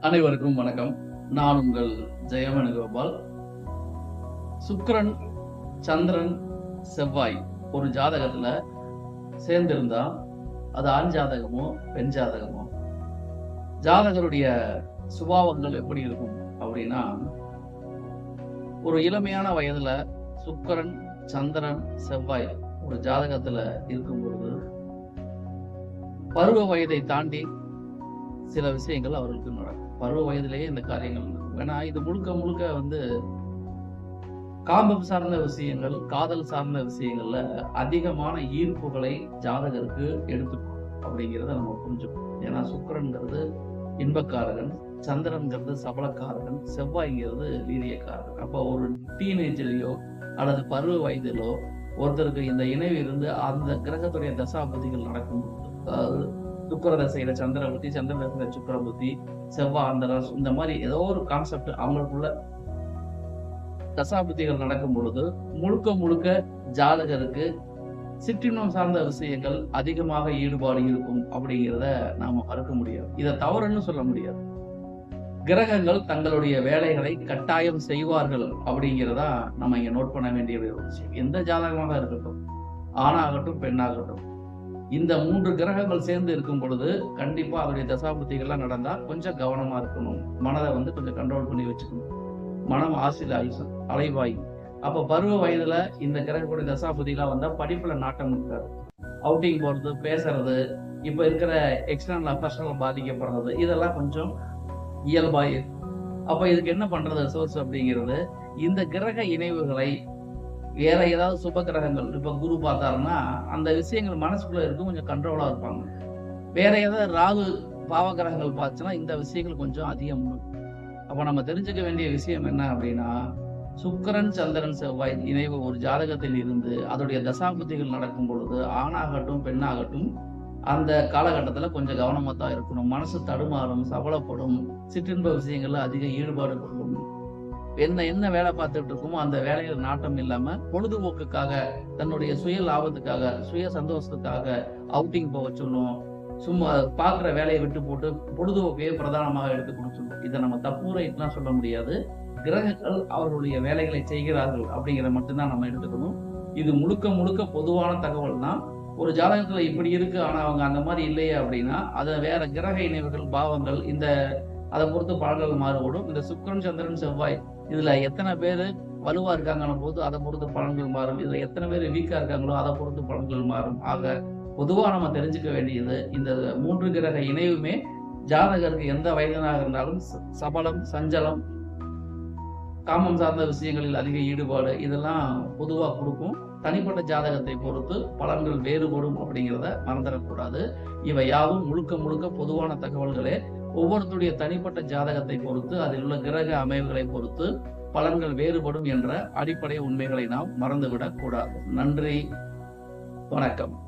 அனைவருக்கும் வணக்கம். நான் உங்கள் ஜெயமனுகோபால் சுக்கரன் சந்திரன் செவ்வாய் ஒரு ஜாதகத்துல சேர்ந்திருந்தா அது ஆண் ஜாதகமோ பெண் ஜாதகமோ? ஜாதகருடைய சுபாவங்கள் எப்படி இருக்கும் அப்படின்னா ஒரு இளமையான வயதுல சுக்கரன் சந்திரன் செவ்வாய் ஒரு ஜாதகத்துல இருக்கும் பொழுது பருவ வயதை தாண்டி சில விஷயங்கள் அவர்களுக்கு நடக்கும். பருவ வயதிலேயே இந்த காரியங்கள் ஏன்னா இது முழுக்க முழுக்க வந்து காமம் சார்ந்த விஷயங்கள் காதல் சார்ந்த விஷயங்கள்ல அதிகமான ஈர்ப்புகளை ஜாதகருக்கு எடுத்துக்கணும் அப்படிங்கிறத நம்ம புரிஞ்சுக்கணும். ஏன்னா சுக்கரன்கிறது இன்பக்காரகன் சந்திரன்கிறது சபலக்காரகன் செவ்வாய்ங்கிறது வீரியக்காரகன். அப்போ ஒரு டீனேஜ்லயோ அல்லது பருவ வயதிலோ ஒருத்தருக்கு இந்த இணைவு இருந்து அந்த கிரகத்துடைய தசாபதிகள் நடக்கும் அதாவது சுக்கர தசையில சந்திர புத்தி சந்திர தசையில சுக்கர புத்தி செவ்வாய் அந்தரம் இந்த மாதிரி ஏதோ ஒரு கான்செப்ட் அவங்களுக்குள்ள தசாபுத்திகள் நடக்கும் பொழுது முழுக்க முழுக்க ஜாதகருக்கு சிற்றினம் சார்ந்த விஷயங்கள் அதிகமாக ஈடுபாடு இருக்கும் அப்படிங்கிறத நாம மறுக்க முடியாது. இதை தவறுன்னு சொல்ல முடியாது. கிரகங்கள் தங்களுடைய வேலைகளை கட்டாயம் செய்வார்கள் அப்படிங்கிறதா நம்ம இங்க நோட் பண்ண வேண்டிய ஒரு விஷயம். எந்த ஜாதகமாக இருக்கட்டும் ஆணாகட்டும் பெண்ணாகட்டும் இந்த மூன்று கிரகங்கள் சேர்ந்து இருக்கும் பொழுது கண்டிப்பா அவருடைய தசாபுத்திகள்லாம் நடந்தா கொஞ்சம் கவனமா இருக்கணும். மனதை வந்து கொஞ்சம் கண்ட்ரோல் பண்ணி வச்சுக்கணும். மனம் ஆசில ஆயுசம் அலைவாய். அப்ப பருவ வயதுல இந்த கிரகக்கூடிய தசாபுதிலாம் வந்தா படிப்புல நாட்டம் இருக்காது. அவுட்டிங் போறது பேசுறது இப்ப இருக்கிற எக்ஸ்டர்னல் அஃபர்ஸ்கள் பாதிக்கப்படுறது இதெல்லாம் கொஞ்சம் இயல்பாய் அப்ப இதுக்கு என்ன பண்றது சோர்ஸ் அப்படிங்கிறது இந்த கிரக இணைவுகளை வேற ஏதாவது சுப கிரகங்கள் இப்ப குரு பார்த்தாருன்னா அந்த விஷயங்கள் மனசுக்குள்ள இருக்கும் கொஞ்சம் கண்ட்ரோலா இருப்பாங்க. வேற ஏதாவது ராகு பாவ கிரகங்கள் பார்த்துன்னா இந்த விஷயங்கள் கொஞ்சம் அதிகம். அப்ப நம்ம தெரிஞ்சுக்க வேண்டிய விஷயம் என்ன அப்படின்னா சுக்கரன் சந்திரன் செவ்வாய் இணைவு ஒரு ஜாதகத்தில் இருந்து அதோடைய தசாபுத்திகள் நடக்கும் பொழுது ஆணாகட்டும் பெண்ணாகட்டும் அந்த காலகட்டத்தில் கொஞ்சம் கவனமாக தான் இருக்கணும். மனசு தடுமாறும் சபலப்படும் சிற்றின்ப விஷயங்கள்ல அதிக ஈடுபாடு கொள்ளும். என்ன என்ன வேலை பார்த்துட்டு இருக்குமோ அந்த வேலையில நாட்டம் இல்லாம பொழுதுபோக்குக்காக தன்னுடைய சுய லாபத்துக்காக சுய சந்தோஷத்துக்காக அவுட்டிங் போக சொல்லும் சும்மா பார்க்குற வேலையை விட்டு போட்டு பொழுதுபோக்கையே பிரதானமாக எடுத்து கொடுத்துரும் இதை நம்ம தப்புரைட்டுலாம் சொல்ல முடியாது. கிரகங்கள் அவர்களுடைய வேலைகளை செய்கிறார்கள் அப்படிங்கிறத மட்டும்தான் நம்ம எடுத்துக்கணும். இது முழுக்க முழுக்க பொதுவான தகவல் தான். ஒரு ஜாதகத்துல இப்படி இருக்கு ஆனா அவங்க அந்த மாதிரி இல்லையே அப்படின்னா அதை வேற கிரக இணைவுகள் பாவங்கள் இந்த அதை பொறுத்து பலன்கள் மாறுபடும். இந்த சுக்கரன் சந்திரன் செவ்வாய் இதுல எத்தனை பேர் வலுவா இருக்காங்கன்னு போது அதை பொறுத்து பலன்கள் மாறும். இதுல எத்தனை பேர் வீக்கா இருக்காங்களோ அதை பொறுத்து பலன்கள் மாறும். ஆக பொதுவா நம்ம தெரிஞ்சுக்க வேண்டியது இந்த மூன்று கிரக இணைவுமே ஜாதகருக்கு எந்த வயதனாக இருந்தாலும் சபலம் சஞ்சலம் காமம் சார்ந்த விஷயங்களில் அதிக ஈடுபாடு இதெல்லாம் பொதுவாக கொடுக்கும். தனிப்பட்ட ஜாதகத்தை பொறுத்து பலன்கள் வேறுபடும் அப்படிங்கிறத மறந்துடக்கூடாது. இவை யாவும் முழுக்க முழுக்க பொதுவான தகவல்களே. ஒவ்வொருத்தருடைய தனிப்பட்ட ஜாதகத்தை பொறுத்து அதில் உள்ள கிரக அமைவுகளை பொறுத்து பலன்கள் வேறுபடும் என்ற அடிப்படை உண்மைகளை நாம் மறந்துவிடக் கூடாது நன்றி. வணக்கம்.